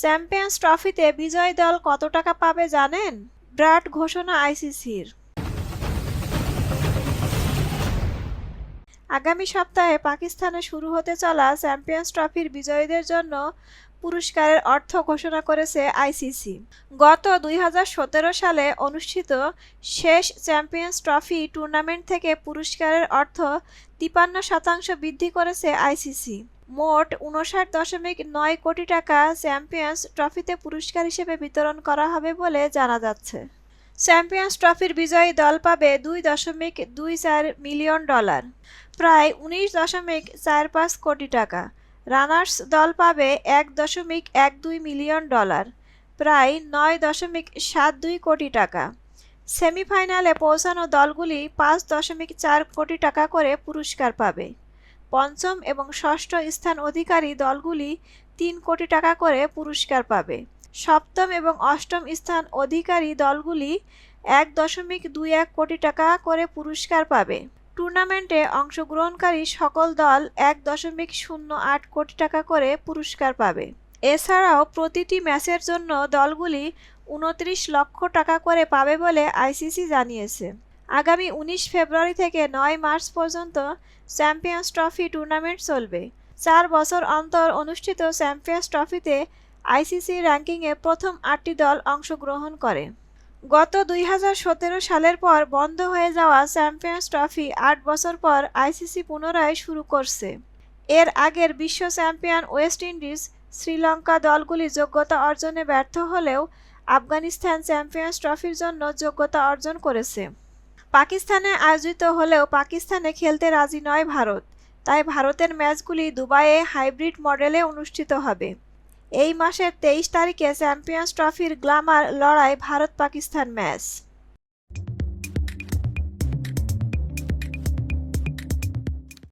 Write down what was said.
Champions ট্রফিতে বিজয়ী দল কত টাকা পাবে জানেন? ব্রাট ঘোষণা আইসিসির। আগামী সপ্তাহে পাকিস্তানে শুরু হতে চলা চ্যাম্পিয়ন্স ট্রফির বিজয়ীদের জন্য পুরস্কারের অর্থ ঘোষণা করেছে আইসিসি। গত দুই হাজার সতেরো সালে অনুষ্ঠিত শেষ চ্যাম্পিয়ন্স ট্রফি টুর্নামেন্ট থেকে পুরস্কারের অর্থ তিপান্ন শতাংশ বৃদ্ধি করেছে আইসিসি। মোট উনষাট দশমিক নয় কোটি টাকা চ্যাম্পিয়ন্স ট্রফিতে পুরস্কার হিসেবে বিতরণ করা হবে বলে জানা যাচ্ছে। চ্যাম্পিয়ন্স ট্রফির বিজয়ী দল পাবে দুই দশমিক দুই চার মিলিয়ন ডলার, প্রায় উনিশ দশমিক চার পাঁচ কোটি টাকা। রানার্স দল পাবে এক দশমিক এক দুই মিলিয়ন ডলার, প্রায় নয় দশমিক সাত দুই কোটি টাকা। সেমিফাইনালে পৌঁছানো দলগুলি পাঁচ দশমিক চার কোটি টাকা করে পুরস্কার পাবে। পঞ্চম এবং ষষ্ঠ স্থান অধিকারী দলগুলি তিন কোটি টাকা করে পুরস্কার পাবে। সপ্তম এবং অষ্টম স্থান অধিকারী দলগুলি এক দশমিক দুই এক কোটি টাকা করে পুরস্কার পাবে। টুর্নামেন্টে অংশগ্রহণকারী সকল দল এক দশমিক শূন্য আট কোটি টাকা করে পুরস্কার পাবে। এছাড়াও প্রতিটি ম্যাচের জন্য দলগুলি উনত্রিশ লক্ষ টাকা করে পাবে বলে আইসিসি জানিয়েছে। আগামী উনিশ ফেব্রুয়ারি থেকে নয় মার্চ পর্যন্ত চ্যাম্পিয়ন্স ট্রফি টুর্নামেন্ট চলবে। চার বছর অন্তর অনুষ্ঠিত চ্যাম্পিয়ন্স ট্রফিতে আইসিসি র্যাঙ্কিংয়ে প্রথম আটটি দল অংশগ্রহণ করে। গত দুই হাজার সতেরো সালের পর বন্ধ হয়ে যাওয়া চ্যাম্পিয়ন্স ট্রফি আট বছর পর আইসিসি পুনরায় শুরু করছে। এর আগের বিশ্ব চ্যাম্পিয়ন ওয়েস্ট ইন্ডিজ শ্রীলঙ্কা দলগুলি যোগ্যতা অর্জনে ব্যর্থ হলেও আফগানিস্তান চ্যাম্পিয়ন্স ট্রফির জন্য যোগ্যতা অর্জন করেছে। পাকিস্তানে আয়োজিত হলেও পাকিস্তানে খেলতে রাজি নয় ভারত। তাই ভারতের ম্যাচগুলি দুবাইয়ে হাইব্রিড মডেলে অনুষ্ঠিত হবে। এই মাসের তেইশ তারিখে চ্যাম্পিয়ন্স ট্রফির গ্লামার লড়াই ভারত পাকিস্তান ম্যাচ।